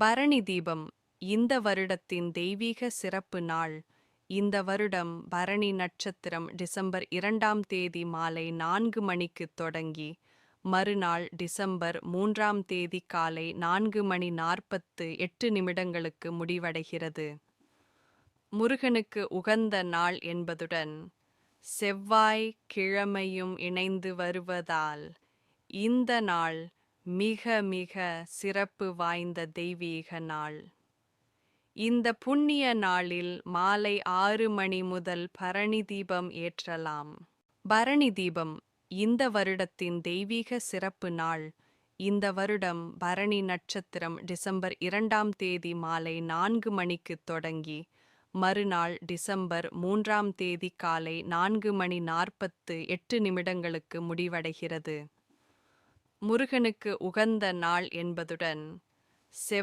பரணி தீபம் இந்த வருடத்தின் தெய்வீக சிறப்பு நாள். இந்த வருடம் பரணி நட்சத்திரம் டிசம்பர் இரண்டாம் தேதி மாலை நான்கு மணிக்கு தொடங்கி மறுநாள் டிசம்பர் மூன்றாம் தேதி காலை நான்கு மணி நாற்பத்து எட்டு நிமிடங்களுக்கு முடிவடைகிறது. முருகனுக்கு உகந்த நாள் என்பதுடன் செவ்வாய் கிழமையும் இணைந்து வருவதால் இந்த நாள் மிக மிக சிறப்பு வாய்ந்த தெய்வீக நாள். இந்த புண்ணிய நாளில் மாலை ஆறு மணி முதல் பரணி தீபம் ஏற்றலாம். பரணி தீபம் இந்த வருடத்தின் தெய்வீக சிறப்பு நாள். இந்த வருடம் பரணி நட்சத்திரம் டிசம்பர் இரண்டாம் தேதி மாலை நான்கு மணிக்கு தொடங்கி மறுநாள் டிசம்பர் மூன்றாம் தேதி காலை நான்கு மணி நாற்பத்து எட்டு நிமிடங்களுக்கு முடிவடைகிறது. முருகனுக்கு உகந்த நாள் என்பதுடன் செவ்